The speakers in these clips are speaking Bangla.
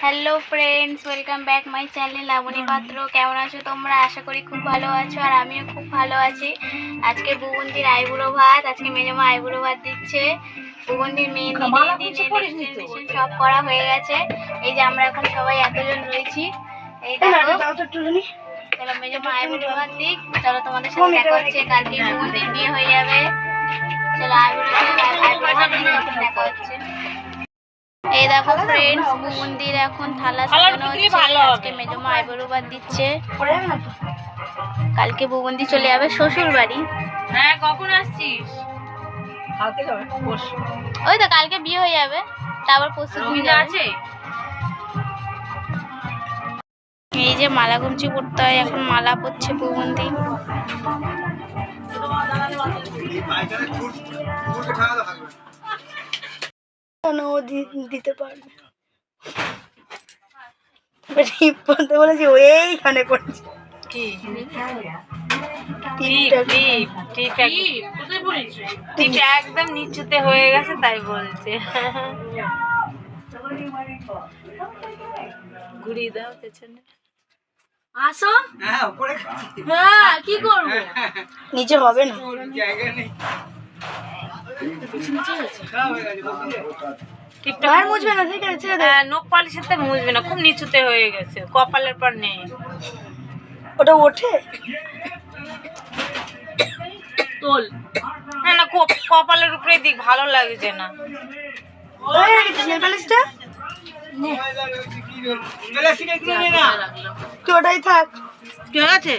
Hello friends welcome back my channel Laboni Patra কেমন আছো তোমরা? আশা করি খুব ভালো আছো আর আমিও খুব ভালো আছি। আজকে বুবন্দির আইবুড়ো ভাত আজকে মেজমা আইবুড়ো ভাত দিচ্ছে। বুবন্দির মেহেন্দি দিদি সব করা হয়ে গেছে। এই যে আমরা এখন সবাই এতজন রয়েছি। এই দেখো। চলো মেজমা আইবুড়ো ভাত দিক। চলো তোমাদের সাথে দেখা হচ্ছে। কালকে বুবন্দির বিয়ে হয়ে যাবে। চলো আইবুড়ো আইবুড়ো ভাত দেখা হচ্ছে। এই দেখো ফ্রেন্ডস বুবন্দির এখন থালা সাজানো হচ্ছে আজকে মেজমা আইবুড়ো ভাত দিচ্ছে। কালকে বুবন্দি চলে যাবে শ্বশুর বাড়ি হ্যাঁ কখন আসছিস? ওই তো কালকে বিয়ে হয়ে যাবে তারপর রবিদা আছে? এই যে মালা গুমচি পড়তে হয় এখন মালা পড়ছে বুবন্দি ও দিতে পারবে। টিপ বলতে বলেছি ও এইখানে করছে। কি? টিপ একদম নিচুতে হয়ে গেছে তাই বলছে। ঘুরিয়ে দাও পেছনে। আসো। হ্যাঁ কি করব? নিচে হবে না। টিপটা আর মুছবে না ঠিক আছে। হ্যাঁ নোক পালিশের তো মুছবে না খুব নিচুতে হয়ে গেছে কপালের পর নেই। ওটা ওঠে? তোল। না না কপ- কপালের উপরে দিক ভালো লাগছে না। ওটাই থাক। ঠিক আছে।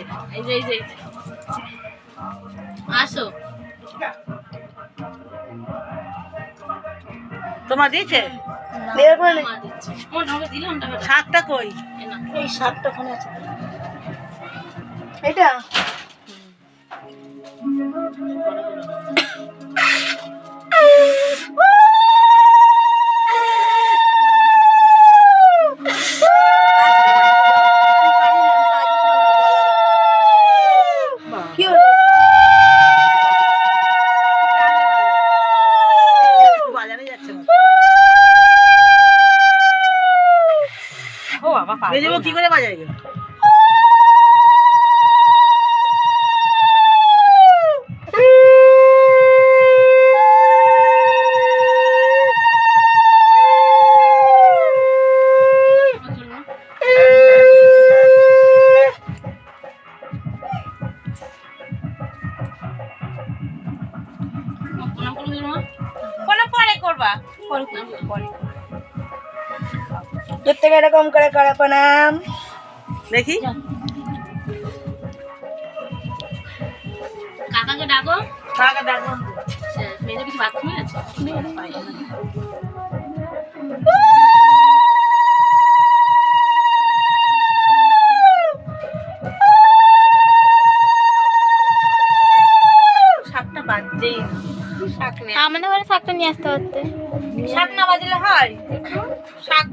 আসো। তোমার দিয়েছে? দেওয়ার পরে নে। দিলাম শাকটা কই? এই শাকটা ওখানে আছে। এটা বেজেবো কি করে গেল কোনো পরে করবা। দূর থেকে এরকম করে করে প্রণাম। দেখি। কাকাকে ডাকো। কাকা ডাকবো মেজে কিছু বাথরুমে আছে? নেই আমাদের ঘরে শাকটা নিয়ে আসতে হয় শাক।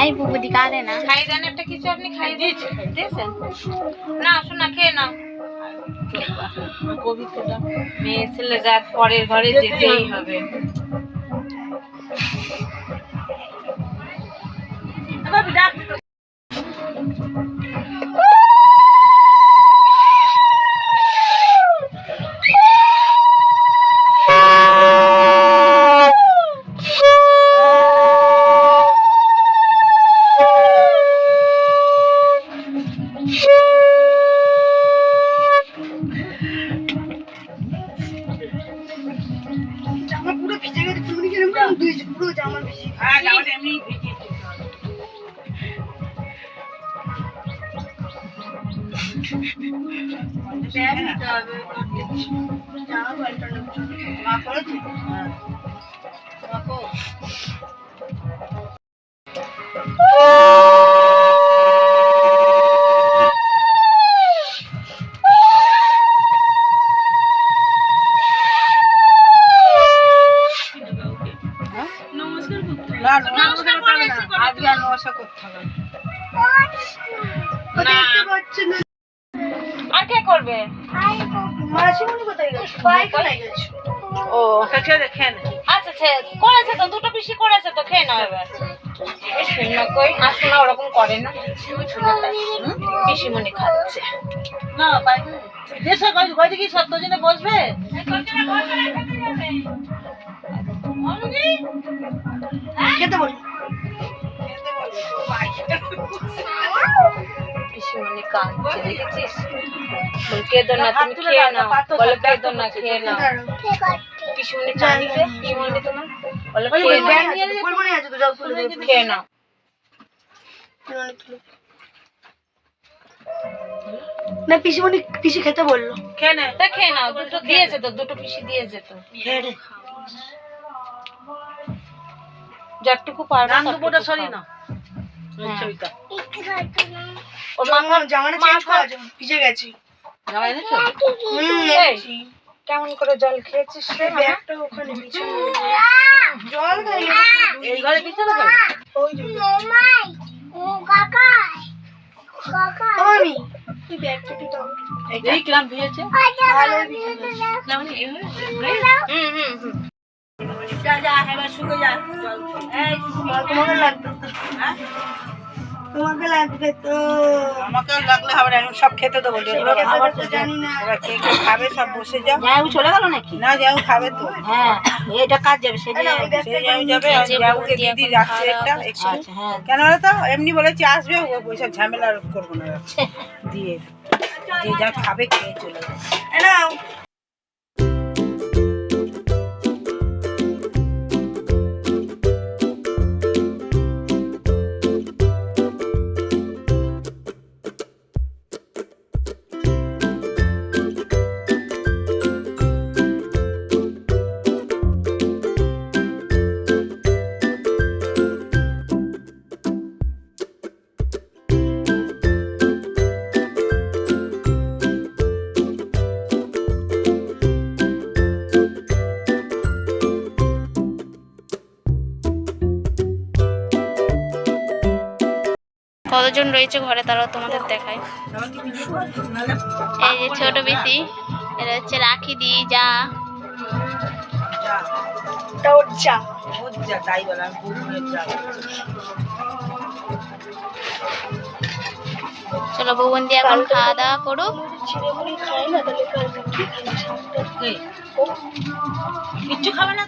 এই বুবুদি কাঁদে না। খাই দেন একটা কিছু আপনি খাই দিয়েছেন। দিয়েছেন? না শোনা খেয়ে নাও। কবিতাটা মেয়ে ছেলে জাত পরের ঘরে যেতেই হবে। জামা দুই পুরো জামা ভিজে হ্যাঁ জামাটা এমনি জামা পাল্টানো মা করেছে? আর না। না কে করবে? ও খেয়ে দে, আচ্ছা করেছে তো দুটো পিসি করেছে তো খেয়ে নাও এবার। শূন্য কই আর শোনা ওরকম করে না। পিসিমণি খাচ্ছে। না দেশে কই দেখি বসবে? খেতে বলি পিসিমণি কাঁদছে দেখেছিস? কেঁদো না তুমি খেয়ে নাও। বলে কেঁদো না খেয়ে নাও। পিসিমণি কাঁদিছে পিসিমণি তোমার। বলে খেয়ে নাও নিয়ে যাবে ফুলমণি আছে তো যাও ফুলে দেবে খেয়ে নাও। ফুলমণি তুলো। না পিসিমণি পিসি খেতে বলল। খেয়ে নে। তা খেয়ে নাও দুটো দিয়েছে তো দুটো পিসি দিয়েছে তো। খেয়ে রে যতটুকু পারবে সরি না। হ্যাঁ। জামাটা চেঞ্জ করা ভিজে গেছি। এনেছো? এনেছি। কেমন করে জল খেয়েছিস রে? ব্যাগটা ওখানে বিছানো জল খাইলে এই ঘরে বিছানা করো ওই জন্য। আমি তুই ব্যাগটা একটু দাও। এই কিরাম ভিজেছে। ভালো বিছানো হুম হুম হুম। যা যা এবার শুকে যা। এই তোমাকে লাগবে। হ্যাঁ? তোমাকে লাগবে তো। আমাকে লাগলে হবে না সব খেতে দেবো। খেতে দেবো তো জানি না। এবার কে কে খাবে সব বসে যাও। যাও চলে গেল নাকি? না যাও খাবে তো। হ্যাঁ এটা কাজ যাবে সে যাও যাবে দিদি রাখছে একটা হ্যাঁ। কেন তো? এমনি বলেছি আসবে ও পয়সা ঝামেলা করব না। দিয়ে যে যা খাবে খেয়ে চলে যাবে। কতজন রয়েছে ঘরে তারাও তোমাদের দেখায়। এই যে ছোট বেশি এটা হচ্ছে রাখি দি যা। যা ওটা ওর চা ও যা তাই বলে আমি বুঝব যা চলো বৌবন্দি এখন খাওয়া দাওয়া করুক খাবে? কিচ্ছু খাবে না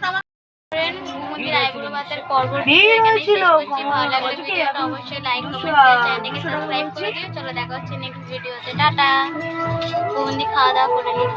ভাতের পর্ব করছি। ভালো লাগলে অবশ্যই লাইক কমেন্ট আ- সাবস্ক্রাইব করে দিও। চলো দেখা হচ্ছে নেক্সট ভিডিওতে টাটা। বন্দি খাওয়া দাওয়া করে নিই